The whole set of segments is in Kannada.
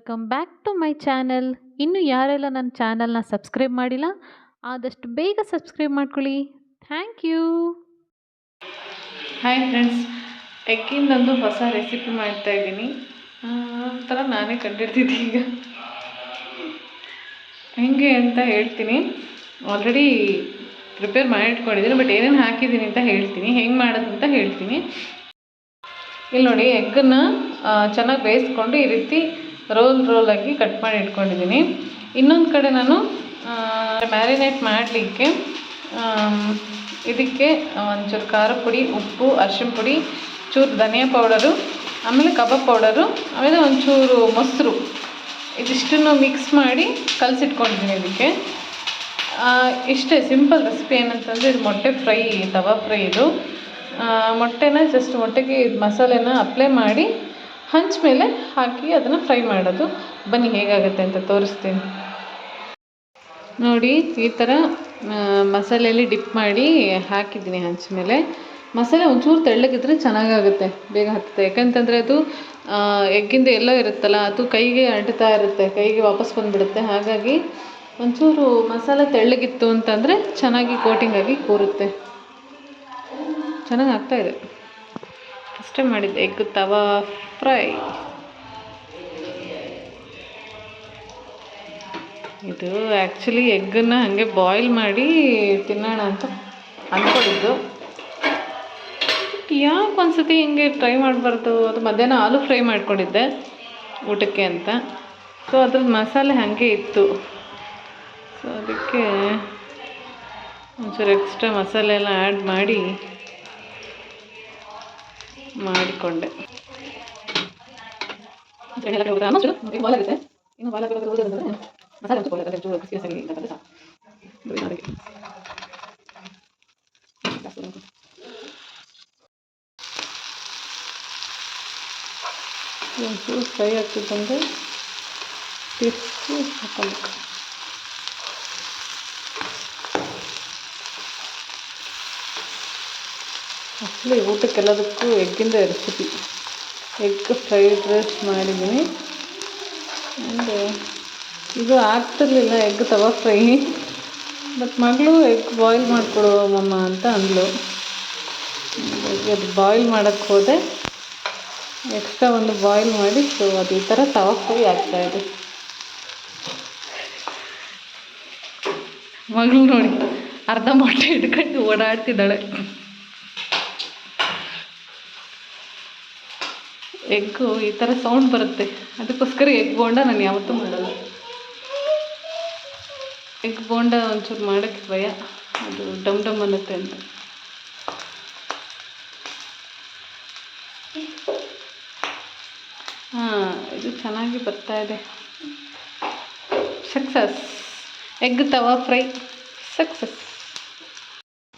Welcome back to my channel ಇನ್ನು ಯಾರೆಲ್ಲ ನನ್ನ ಚಾನಲ್ನ ಸಬ್ಸ್ಕ್ರೈಬ್ ಮಾಡಿಲ್ಲ, ಆದಷ್ಟು ಬೇಗ ಸಬ್ಸ್ಕ್ರೈಬ್ ಮಾಡ್ಕೊಳ್ಳಿ. ಥ್ಯಾಂಕ್ ಯು ಹಾಯ್ ಫ್ರೆಂಡ್ಸ್ ಎಗ್ಗಿಂದೊಂದು ಹೊಸ ರೆಸಿಪಿ ಮಾಡ್ತಾ ಇದ್ದೀನಿ. ಒಂಥರ ನಾನೇ ಕಂಡಿಡ್ತಿದ್ದೆ ಈಗ. ಹೆಂಗೆ ಅಂತ ಹೇಳ್ತೀನಿ. ಆಲ್ರೆಡಿ ಪ್ರಿಪೇರ್ ಮಾಡಿಟ್ಕೊಂಡಿದ್ದೀನಿ ಬಟ್ ಏನೇನು ಹಾಕಿದ್ದೀನಿ ಅಂತ ಹೇಳ್ತೀನಿ. ಹೆಂಗೆ ಮಾಡೋದು ಅಂತ ಹೇಳ್ತೀನಿ. ಇಲ್ಲಿ ನೋಡಿ, ಎಗ್ಗನ್ನು ಚೆನ್ನಾಗಿ ಬೇಯಿಸ್ಕೊಂಡು ಈ ರೀತಿ ರೋಲ್ ರೋಲಾಗಿ ಕಟ್ ಮಾಡಿ ಇಟ್ಕೊಂಡಿದ್ದೀನಿ. ಇನ್ನೊಂದು ಕಡೆ ನಾನು ಮ್ಯಾರಿನೇಟ್ ಮಾಡಲಿಕ್ಕೆ ಇದಕ್ಕೆ ಒಂಚೂರು ಖಾರ ಪುಡಿ, ಉಪ್ಪು, ಅರಿಶಿಣ ಪುಡಿ, ಚೂರು ಧನಿಯಾ ಪೌಡರು, ಆಮೇಲೆ ಕಬಾಬ್ ಪೌಡರು, ಆಮೇಲೆ ಒಂಚೂರು ಮೊಸರು. ಇದಿಷ್ಟನ್ನು ಮಿಕ್ಸ್ ಮಾಡಿ ಕಲಸಿಟ್ಕೊಂಡಿದ್ದೀನಿ ಇದಕ್ಕೆ. ಇಷ್ಟೇ ಸಿಂಪಲ್ ರೆಸಿಪಿ ಏನಂತಂದರೆ ಇದು ಮೊಟ್ಟೆ ಫ್ರೈ, ತವಾ ಫ್ರೈ ಇದು. ಮೊಟ್ಟೆನ ಜಸ್ಟ್ ಮೊಟ್ಟೆಗೆ ಇದು ಮಸಾಲೆನ ಅಪ್ಲೈ ಮಾಡಿ ಹಂಚ ಮೇಲೆ ಹಾಕಿ ಅದನ್ನು ಫ್ರೈ ಮಾಡೋದು. ಬನ್ನಿ, ಹೇಗಾಗುತ್ತೆ ಅಂತ ತೋರಿಸ್ತೀನಿ. ನೋಡಿ, ಈ ಥರ ಮಸಾಲೆಯಲ್ಲಿ ಡಿಪ್ ಮಾಡಿ ಹಾಕಿದ್ದೀನಿ ಹಂಚ ಮೇಲೆ. ಮಸಾಲೆ ಒಂಚೂರು ತೆಳ್ಳಗಿದ್ರೆ ಚೆನ್ನಾಗಾಗುತ್ತೆ, ಬೇಗ ಹತ್ತುತ್ತೆ. ಯಾಕಂತಂದರೆ ಅದು ಎಗ್ಗಿಂದ ಎಲ್ಲೋ ಇರುತ್ತಲ್ಲ, ಅದು ಕೈಗೆ ಅಂಟುತ್ತಾ ಇರುತ್ತೆ, ಕೈಗೆ ವಾಪಸ್ ಬಂದುಬಿಡುತ್ತೆ. ಹಾಗಾಗಿ ಒಂಚೂರು ಮಸಾಲೆ ತೆಳ್ಳಗಿತ್ತು ಅಂತಂದರೆ ಚೆನ್ನಾಗಿ ಕೋಟಿಂಗಾಗಿ ಕೂರುತ್ತೆ. ಚೆನ್ನಾಗಿ ಆಗ್ತಾಯಿದೆ ಅಷ್ಟೇ ಮಾಡಿದ್ದೆ ಎಗ್ ತವಾ ಫ್ರೈ ಇದು ಆ್ಯಕ್ಚುಲಿ ಎಗ್ಗನ್ನು ಹಾಗೆ ಬಾಯ್ಲ್ ಮಾಡಿ ತಿನ್ನೋಣ ಅಂತ ಅಂದ್ಕೊಂಡಿದ್ದು ಯಾಕೆ ಒಂದ್ಸತಿ ಹಿಂಗೆ ಟ್ರೈ ಮಾಡಬಾರ್ದು? ಅದು ಮಧ್ಯಾಹ್ನ ಆಲೂ ಫ್ರೈ ಮಾಡ್ಕೊಂಡಿದ್ದೆ ಊಟಕ್ಕೆ ಅಂತ. ಸೊ ಅದ್ರದ್ದು ಮಸಾಲೆ ಹಾಗೆ ಇತ್ತು. ಸೊ ಅದಕ್ಕೆ ಒಂಚೂರು ಎಕ್ಸ್ಟ್ರಾ ಮಸಾಲೆ ಎಲ್ಲ ಆ್ಯಡ್ ಮಾಡಿ ಮಾಡಿಕೊಂಡೆ ಒಂಚೂರು ಫ್ರೈ ಆಗ್ತಿದ್ದಂಗೆ ಟೇಸ್ಟು ಹಾಕೊಬೇಕು ಆ್ಯಕ್ಚುಲಿ ಊಟಕ್ಕೆಲ್ಲದಕ್ಕೂ ಎಗ್ಗಿಂದ ರೆಸಿಪಿ ಎಗ್ ಫ್ರೈಡ್ ರೈಸ್ ಮಾಡಿದ್ದೀನಿ. ಆ್ಯಂಡ್ ಇದು ಆಗ್ತಿರ್ಲಿಲ್ಲ ಎಗ್ ತವಾ ಫ್ರೈ ಬಟ್ ಮಗಳು ಎಗ್ ಬಾಯ್ಲ್ ಮಾಡಿಕೊಡು ಮಮ್ಮ ಅಂತ ಅಂದಳು ಅದು ಬಾಯ್ಲ್ ಮಾಡೋಕ್ಕೆ ಹೋದೆ. ಎಕ್ಸ್ಟ್ರಾ ಒಂದು ಬಾಯ್ಲ್ ಮಾಡಿ ಸೊ ಅದು ಈ ಥರ ತವಾ ಫ್ರೈ ಆಗ್ತಾಯಿದೆ ಮಗಳು ನೋಡಿ, ಅರ್ಧ ಮೊಟ್ಟೆ ಹಿಡ್ಕೊಂಡು ಓಡಾಡ್ತಿದ್ದಾಳೆ. ಎಗ್ಗು ಈ ಥರ ಸೌಂಡ್ ಬರುತ್ತೆ. ಅದಕ್ಕೋಸ್ಕರ ಎಗ್ ಬೋಂಡ ನಾನು ಯಾವತ್ತೂ ಮಾಡಲ್ಲ. ಎಗ್ ಬೋಂಡ ಒಂಚೂರು ಮಾಡೋಕ್ಕೆ ಭಯ. ಅದು ಡಮ್ ಡಮ್ ಅನ್ನತ್ತೆ ಅಂತ. ಹಾಂ, ಇದು ಚೆನ್ನಾಗಿ ಬರ್ತಾ ಇದೆ. Success egg tawa fry success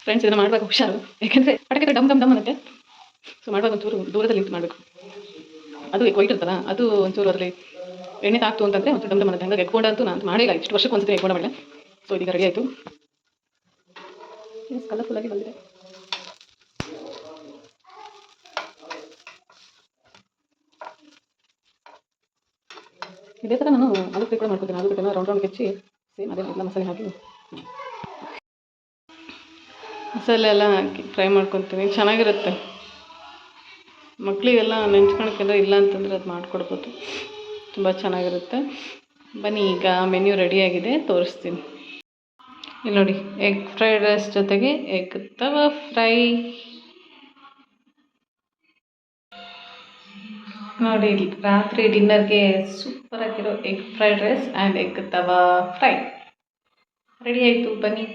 friends ಇದನ್ನು ಮಾಡಬೇಕು ಹುಷಾರು. ಯಾಕೆಂದರೆ ಪಟಕೆ ಡಮ್ ಡಮ್ ಡಮ್ ಅನ್ನತ್ತೆ. ಸೊ ಮಾಡುವಾಗ ಒಂಚೂರು ದೂರದಲ್ಲಿ ನಿಂತು ಮಾಡಬೇಕು. ಅದು ವೈಟ್ ಇರ್ತಲ್ಲ ಅದು ಒಂಚೂರು ಅದರಲ್ಲಿ ಎಣ್ಣೆ ತಾಕ್ತು ಅಂತಂದರೆ ಒಂಚೂರು ಡಮ್ ಡಮ್ ಹಂಗೆ ಎಗ್ಗೊಂಡ ಅಂತೂ ನಾನು ಮಾಡಿಲ್ಲ, ಇಷ್ಟು ವರ್ಷಕ್ಕೆ ಒಂದ್ಸತಿ ಎಗ್ಗೊಂಡ ಮಾಡಿಲ್ಲ. ಸೊ ಇದೀಗ ರೆಡಿ ಆಯಿತು. ಕಲರ್ಫುಲ್ಲಾಗಿ ಬಂದಿದೆ. ಇದೇ ಥರ ನಾನು ಆಲೂ ಫ್ರೈ ಕೂಡ ಮಾಡ್ಕೊತೀನಿ. ರೌಂಡ್ ರೌಂಡ್ ಹೆಚ್ಚಿ ಸೇಮ್ ಅದೇ ಎಲ್ಲ ಮಸಾಲೆ ಹಾಕಿ ಮಸಾಲೆ ಎಲ್ಲ ಹಾಕಿ ಫ್ರೈ ಮಾಡ್ಕೊತೀನಿ. ಚೆನ್ನಾಗಿರುತ್ತೆ. ಮಕ್ಕಳಿಗೆಲ್ಲ ನೆಂಚ್ಕೊಳಕ್ಕೆಲ್ಲ ಇಲ್ಲ ಅಂತಂದರೆ ಅದು ಮಾಡಿಕೊಡ್ಬೋದು. ತುಂಬ ಚೆನ್ನಾಗಿರುತ್ತೆ. ಬನ್ನಿ, ಈಗ ಮೆನ್ಯೂ ರೆಡಿಯಾಗಿದೆ. ತೋರಿಸ್ತೀನಿ. ಇಲ್ಲಿ ನೋಡಿ ಎಗ್ ಫ್ರೈಡ್ ರೈಸ್ ಜೊತೆಗೆ ಎಗ್ ತವ ಫ್ರೈ ನೋಡಿ, ರಾತ್ರಿ ಡಿನ್ನರ್ಗೆ ಸೂಪರಾಗಿರೋ egg fried rice and egg tawa fry ready ಆಯಿತು, ಬನ್ನಿ.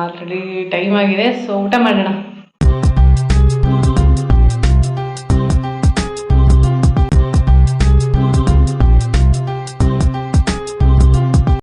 ಆಲ್ರೆಡಿ ಟೈಮ್ ಆಗಿದೆ. ಸೊ ಊಟ ಮಾಡೋಣ.